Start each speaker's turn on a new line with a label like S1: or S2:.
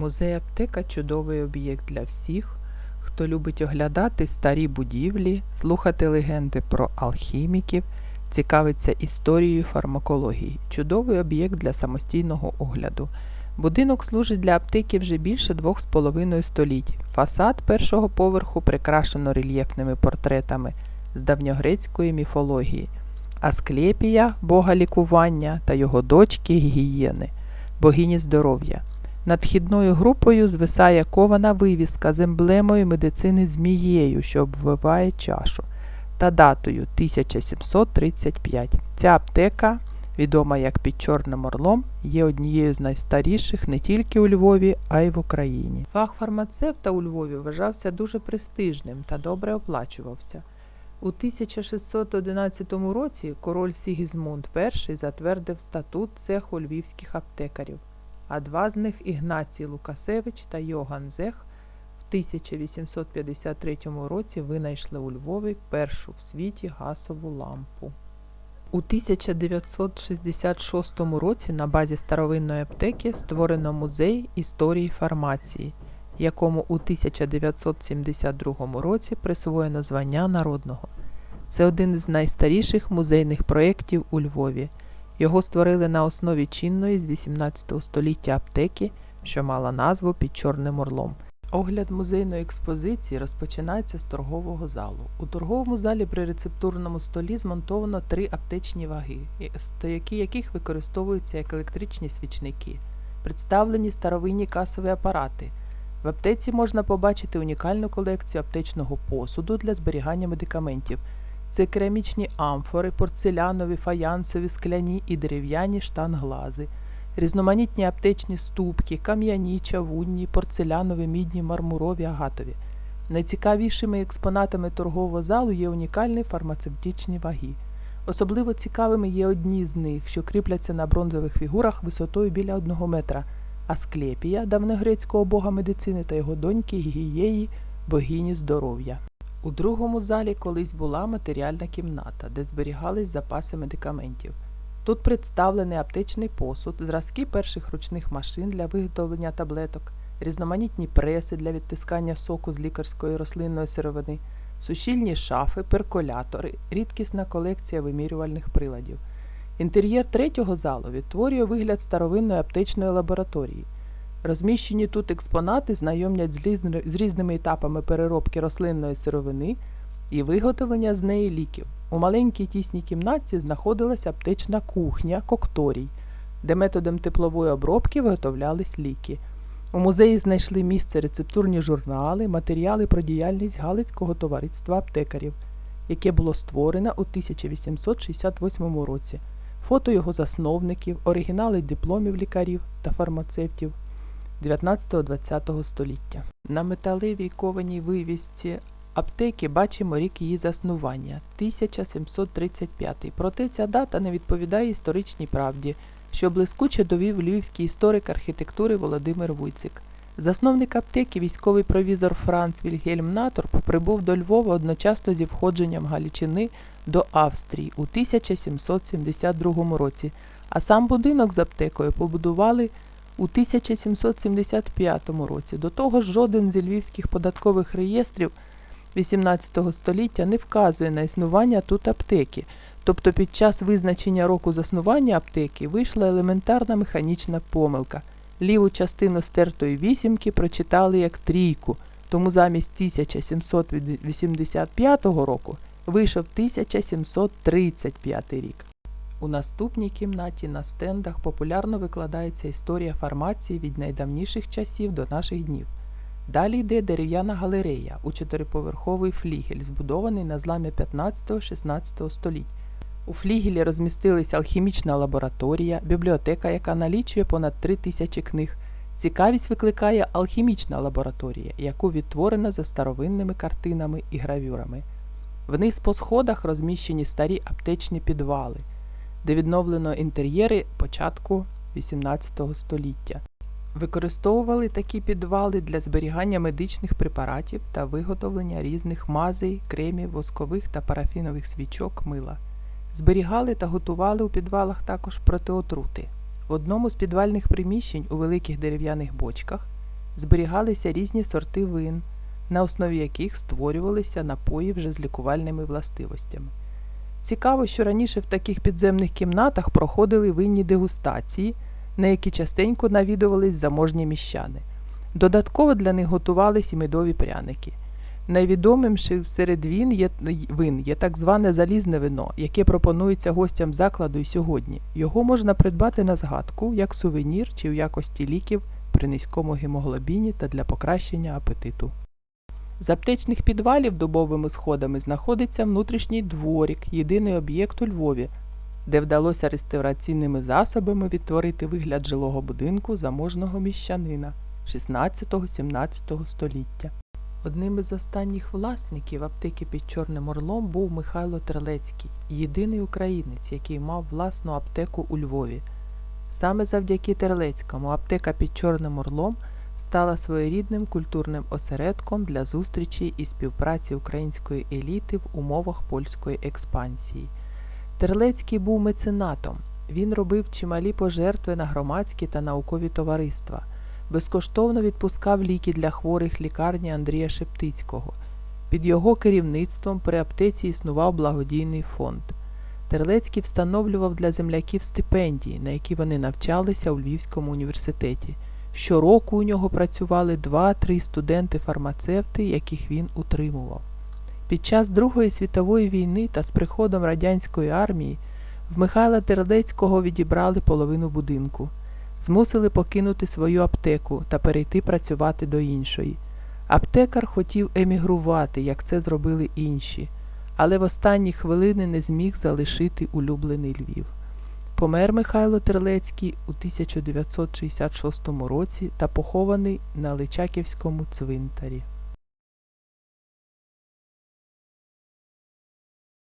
S1: Музей аптека чудовий об'єкт для всіх, хто любить оглядати старі будівлі, слухати легенди про алхіміків, цікавиться історією фармакології. Чудовий об'єкт для самостійного огляду. Будинок служить для аптеки вже більше двох з половиною століть. Фасад першого поверху прикрашено рельєфними портретами з давньогрецької міфології, Асклепія, бога лікування та його дочки Гігієни, богині здоров'я. Над вхідною групою звисає кована вивіска з емблемою медицини змією, що обвиває чашу, та датою 1735. Ця аптека, відома як під Чорним Орлом, є однією з найстаріших не тільки у Львові, а й в Україні. Фах фармацевта у Львові вважався дуже престижним та добре оплачувався. У 1611 році король Сігізмунд І затвердив статут цеху львівських аптекарів а два з них Ігнацій Лукасевич та Йоган Зех в 1853 році винайшли у Львові першу в світі газову лампу. У 1966 році на базі старовинної аптеки створено музей історії фармації, якому у 1972 році присвоєно звання народного. Це один з найстаріших музейних проєктів у Львові. Його створили на основі чинної з 18 століття аптеки, що мала назву під Чорним Орлом. Огляд музейної експозиції розпочинається з торгового залу. У торговому залі при рецептурному столі змонтовано три аптечні ваги, стояки яких використовуються як електричні свічники. Представлені старовинні касові апарати. В аптеці можна побачити унікальну колекцію аптечного посуду для зберігання медикаментів. Це керамічні амфори, порцелянові, фаянсові, скляні і дерев'яні штанглази, різноманітні аптечні ступки, кам'яні, чавунні, порцелянові, мідні, мармурові, агатові. Найцікавішими експонатами торгового залу є унікальні фармацевтичні ваги. Особливо цікавими є одні з них, що кріпляться на бронзових фігурах висотою біля одного метра, Асклепія, давньогрецького бога медицини та його доньки Гігієї, богині здоров'я. У другому залі колись була матеріальна кімната, де зберігались запаси медикаментів. Тут представлений аптечний посуд, зразки перших ручних машин для виготовлення таблеток, різноманітні преси для відтискання соку з лікарської рослинної сировини, сушільні шафи, перколятори, рідкісна колекція вимірювальних приладів. Інтер'єр третього залу відтворює вигляд старовинної аптечної лабораторії. Розміщені тут експонати знайомлять з різними етапами переробки рослинної сировини і виготовлення з неї ліків. У маленькій тісній кімнатці знаходилася аптечна кухня Кокторій, де методом теплової обробки виготовлялись ліки. У музеї знайшли місце рецептурні журнали, матеріали про діяльність Галицького товариства аптекарів, яке було створено у 1868 році, фото його засновників, оригінали дипломів лікарів та фармацевтів. 19-20 століття. На металевій кованій вивісці аптеки бачимо рік її заснування 1735. Проте ця дата не відповідає історичній правді, що блискуче довів львівський історик архітектури Володимир Вуйцик. Засновник аптеки, військовий провізор Франц Вільгельм Наторп прибув до Львова одночасно зі входженням Галічини до Австрії у 1772 році, а сам будинок з аптекою побудували у 1775 році. До того ж, жоден зі львівських податкових реєстрів 18 століття не вказує на існування тут аптеки. Тобто під час визначення року заснування аптеки вийшла елементарна механічна помилка. Ліву частину стертої вісімки прочитали як трійку, тому замість 1785 року вийшов 1735 рік. У наступній кімнаті на стендах популярно викладається історія фармації від найдавніших часів до наших днів. Далі йде дерев'яна галерея у чотириповерховий флігель, збудований на зламі 15-16 століть. У флігелі розмістилися алхімічна лабораторія, бібліотека, яка налічує понад 3 тисячі книг. Цікавість викликає алхімічна лабораторія, яку відтворено за старовинними картинами і гравюрами. Вниз по сходах розміщені старі аптечні підвали де відновлено інтер'єри початку XVIII століття. Використовували такі підвали для зберігання медичних препаратів та виготовлення різних мазей, кремів, воскових та парафінових свічок мила. Зберігали та готували у підвалах також протиотрути. В одному з підвальних приміщень у великих дерев'яних бочках зберігалися різні сорти вин, на основі яких створювалися напої вже з лікувальними властивостями. Цікаво, що раніше в таких підземних кімнатах проходили винні дегустації, на які частенько навідувались заможні міщани. Додатково для них готувались і медові пряники. Найвідомішим серед вин є, вин є так зване залізне вино, яке пропонується гостям закладу і сьогодні. Його можна придбати на згадку як сувенір чи в якості ліків при низькому гемоглобіні та для покращення апетиту. З аптечних підвалів дубовими сходами знаходиться внутрішній дворік, єдиний об'єкт у Львові, де вдалося реставраційними засобами відтворити вигляд жилого будинку заможного міщанина 16-17 століття. Одним із останніх власників аптеки під Чорним Орлом був Михайло Терлецький, єдиний українець, який мав власну аптеку у Львові. Саме завдяки Терлецькому аптека під Чорним Орлом стала своєрідним культурним осередком для зустрічі і співпраці української еліти в умовах польської експансії. Терлецький був меценатом. Він робив чималі пожертви на громадські та наукові товариства, безкоштовно відпускав ліки для хворих лікарні Андрія Шептицького. Під його керівництвом при аптеці існував благодійний фонд. Терлецький встановлював для земляків стипендії, на які вони навчалися у Львівському університеті. Щороку у нього працювали 2-3 студенти-фармацевти, яких він утримував. Під час Другої світової війни та з приходом радянської армії в Михайла Терлецького відібрали половину будинку, змусили покинути свою аптеку та перейти працювати до іншої. Аптекар хотів емігрувати, як це зробили інші, але в останні хвилини не зміг залишити улюблений Львів. Помер Михайло Терлецький у 1966 році та похований на Личаківському цвинтарі.